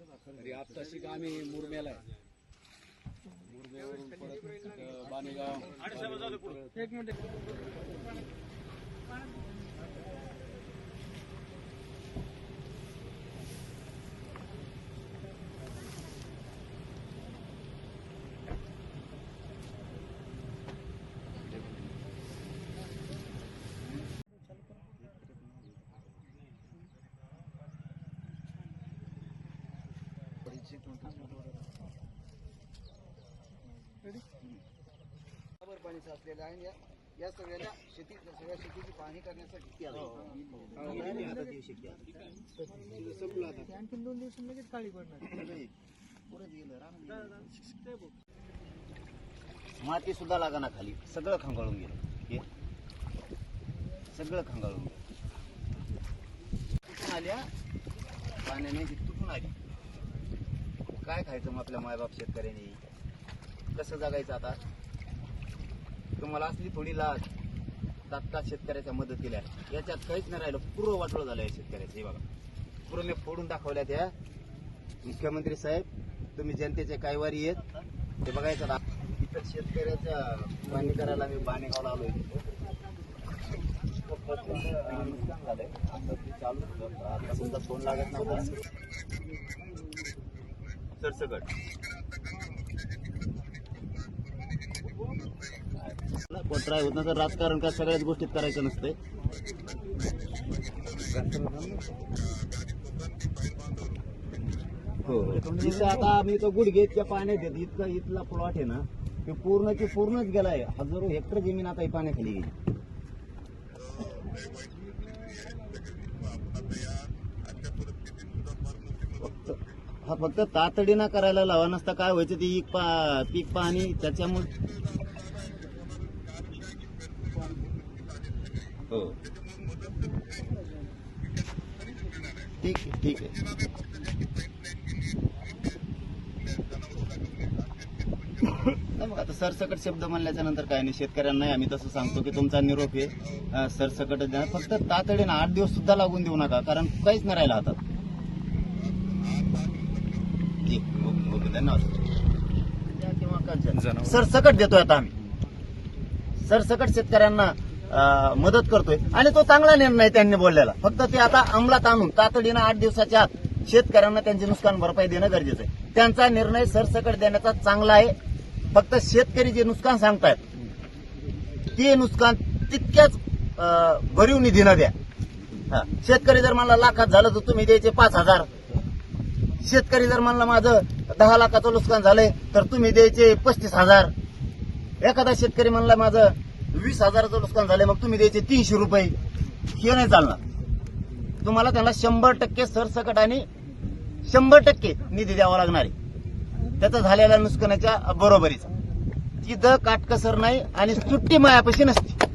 तरी आत्ताशी आम्ही मुरम्याला आहे. मुरम्यावरून परत बाणेगाव. बाणेगाववरून परत वर पाणी साचलेलं आहे. या या सगळ्याला शेती सगळ्या शेतीची पाहणी करण्यासाठी आणखीन दोन दिवस लगेच काळी पडणार माती सुद्धा लागाना खाली. सगळं खंगाळून गेलं. सगळं खंगाळून गेलं. आल्या पाण्याने ती तुटून आली. काय खायचं मग आपल्या मायबाप शेतकऱ्यांनी? कसं जगायचं आता? तुम्हाला असली थोडी लाज तात्काळ शेतकऱ्याच्या मदतीला. याच्यात काहीच नाही राहिलं. पूर्व वाटोळ झालं आहे शेतकऱ्याचं. हे बघा. पूर्ण मी फोडून दाखवल्या त्या मुख्यमंत्री साहेब तुम्ही जनतेचे काय वारी आहेत. ते बघायचं ना इथं शेतकऱ्याच्या पाणी करायला मी बाणेगावला आलो नुकसान झालंय. आता चालू होतं. आता समजा फोन लागत नाही सरसकट कोटराय होत तर राजकारण काय सगळ्याच गोष्टीत करायचं नसतंय हो. इथं आता आम्ही तो गुडघेच्या पाण्यात येत इतका इथला प्लॉट आहे ना ते पूर्णची पूर्णच गेलाय. हजारो हेक्टर जमीन आता ही पाण्याखाली गेली. हा फक्त तातडीनं करायला लावा नसता काय व्हायचं ती पा पीक पाणी त्याच्यामुळे हो. ठीक आहे ठीक आहे. मग आता सरसकट शब्द म्हणल्याच्या नंतर काय नाही शेतकऱ्यांना आम्ही तसं सांगतो की तुमचा निरोप आहे. सरसकट द्या. फक्त तातडीनं आठ दिवस सुद्धा लागून देऊ नका कारण काहीच नाही राहिलं हातात ठीक ओके ओके धन्यवाद द्या किंवा. सरसकट देतोय आता आम्ही. सरसकट शेतकऱ्यांना मदत करतोय. आणि तो चांगला निर्णय त्यांनी बोललेला. फक्त ते आता अंमलात आणून तातडीनं आठ दिवसाच्या आत शेतकऱ्यांना त्यांची नुकसान भरपाई देणं गरजेचं आहे. त्यांचा निर्णय सरसकट देण्याचा चांगला आहे. फक्त शेतकरी जे नुकसान सांगतायत ते नुकसान तितक्याच भरीव निधीनं द्या. हा. शेतकरी जर म्हणला लाखात झालं तर तुम्ही द्यायचे पाच हजार. शेतकरी जर म्हणला माझं दहा लाखाचं नुकसान झालंय तर तुम्ही द्यायचे पस्तीस हजार. एखादा शेतकरी म्हणला माझं वीस हजाराचं नुकसान झालंय मग तुम्ही द्यायचे तीनशे रुपये. हे नाही चालणार. तुम्हाला त्यांना शंभर टक्के सरसकट आणि शंभर टक्के निधी द्यावा लागणार आहे. त्याचा झालेल्या नुकसानाच्या बरोबरीचा. तिथं काटकसर नाही आणि सुट्टी मायापाशी नसते.